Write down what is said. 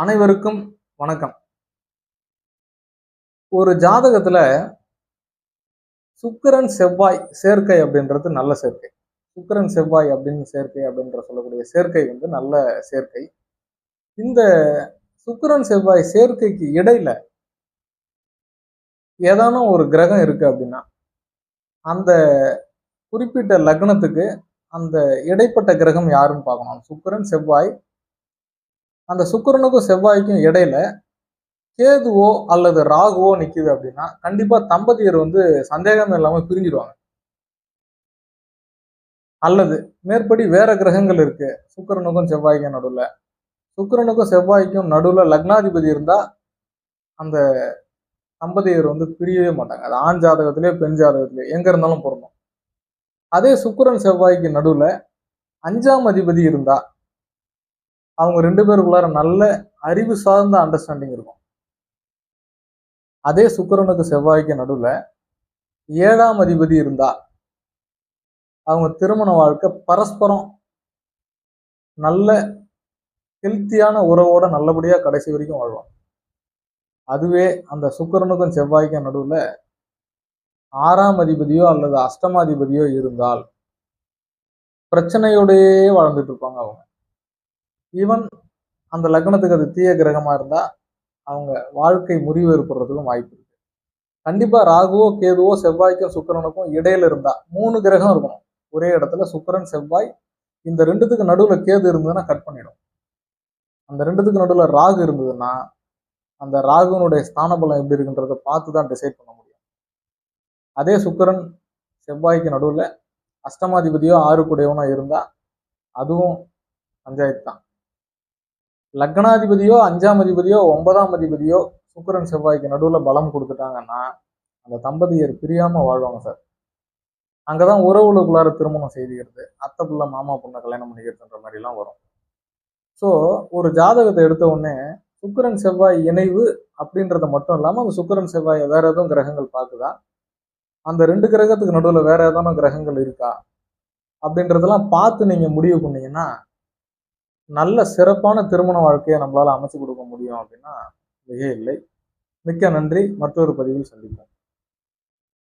அனைவருக்கும் வணக்கம். ஒரு ஜாதகத்துல சுக்கிரன் செவ்வாய் சேர்க்கை அப்படின்றது நல்ல சேர்க்கை. சுக்கிரன் செவ்வாய் அப்படின்னு சேர்க்கை அப்படின்ற சொல்லக்கூடிய சேர்க்கை வந்து நல்ல சேர்க்கை. இந்த சுக்கிரன் செவ்வாய் சேர்க்கைக்கு இடையில ஏதானும் ஒரு கிரகம் இருக்கு அப்படின்னா அந்த குறிப்பிட்ட லக்னத்துக்கு அந்த இடைப்பட்ட கிரகம் யாருன்னு பார்க்கணும். சுக்கிரன் செவ்வாய் அந்த சுக்கிரனுக்கும் செவ்வாய்க்கும் இடையில கேதுவோ அல்லது ராகுவோ நிற்குது அப்படின்னா கண்டிப்பாக தம்பதியர் வந்து சந்தேகம் இல்லாமல் பிரிஞ்சிடுவாங்க அல்லது மேற்படி வேற கிரகங்கள் இருக்கு. சுக்கிரனுக்கும் செவ்வாய்க்கும் நடுவில். சுக்கிரனுக்கும் செவ்வாய்க்கும் நடுவில் லக்னாதிபதி இருந்தால் அந்த தம்பதியர் வந்து பிரியவே மாட்டாங்க. அது ஆண் ஜாதகத்திலேயோ பெண் ஜாதகத்திலேயோ எங்கே இருந்தாலும் பொருந்தும். அதே சுக்கரன் செவ்வாய்க்கு நடுவில் அஞ்சாம் அதிபதி இருந்தால் அவங்க ரெண்டு பேருக்குள்ளார நல்ல அறிவு சார்ந்த அண்டர்ஸ்டாண்டிங் இருக்கும். அதே சுக்கரனுக்கு செவ்வாய்க்கு நடுவுல ஏழாம் அதிபதி இருந்தா அவங்க திருமண வாழ்க்கை பரஸ்பரம் நல்ல ஹெல்த்தியான உறவோட நல்லபடியா கடைசி வரைக்கும் வாழ்வாங்க. அதுவே அந்த சுக்கரனுக்கும் செவ்வாய்க்கும் நடுவுல ஆறாம் அதிபதியோ அல்லது அஷ்டமாதிபதியோ இருந்தால் பிரச்சனையோடயே வாழ்ந்துட்டு இருப்பாங்க அவங்க. ஈவன் அந்த லக்னத்துக்கு அது தீய கிரகமாக இருந்தால் அவங்க வாழ்க்கை முறிவு ஏற்படுறதுக்கும் வாய்ப்பு இருக்கு. கண்டிப்பாக ராகுவோ கேதுவோ செவ்வாய்க்கும் சுக்கரனுக்கும் இடையில இருந்தால் மூணு கிரகம் இருக்கணும். ஒரே இடத்துல சுக்கிரன் செவ்வாய் இந்த ரெண்டுத்துக்கு நடுவில் கேது இருந்ததுன்னா கட் பண்ணிடும். அந்த ரெண்டுத்துக்கு நடுவில் ராகு இருந்ததுன்னா அந்த ராகுனுடைய ஸ்தானபலம் எப்படி இருக்குன்றத பார்த்து தான் டிசைட் பண்ண முடியும். அதே சுக்கரன் செவ்வாய்க்கு நடுவில் அஷ்டமாதிபதியோ ஆறு கூடையவனோ இருந்தால் அதுவும் பஞ்சாயத்து தான் லக்னாதிபதியோ அஞ்சாம் அதிபதியோ ஒன்பதாம் அதிபதியோ சுக்கிரன் செவ்வாய்க்கு நடுவில் பலம் கொடுத்துட்டாங்கன்னா அந்த தம்பதியர் பிரியாமல் வாழ்வாங்க சார். அங்கே தான் உறவுகளுக்குள்ளார திருமணம் செய்துக்கிறது. அத்தை பிள்ளை மாமா பொண்ணை கல்யாணம் பண்ணிக்கிறதுன்ற மாதிரிலாம் வரும். ஸோ ஒரு ஜாதகத்தை எடுத்த உடனே சுக்கிரன் செவ்வாய் இணைவு அப்படின்றத மட்டும் இல்லாமல் அந்த சுக்கிரன் செவ்வாயை வேற எதுவும் கிரகங்கள் பார்க்குதா? அந்த ரெண்டு கிரகத்துக்கு நடுவில் வேற ஏதான கிரகங்கள் இருக்கா? அப்படின்றதெல்லாம் பார்த்து நீங்கள் முடிவு பண்ணீங்கன்னா நல்ல சிறப்பான திருமண வாழ்க்கையை நம்மளால் அமைச்சு கொடுக்க முடியும் அப்படின்னா மிக இல்லை. மிக்க நன்றி. மற்றொரு பதிவில் சந்திப்போம்.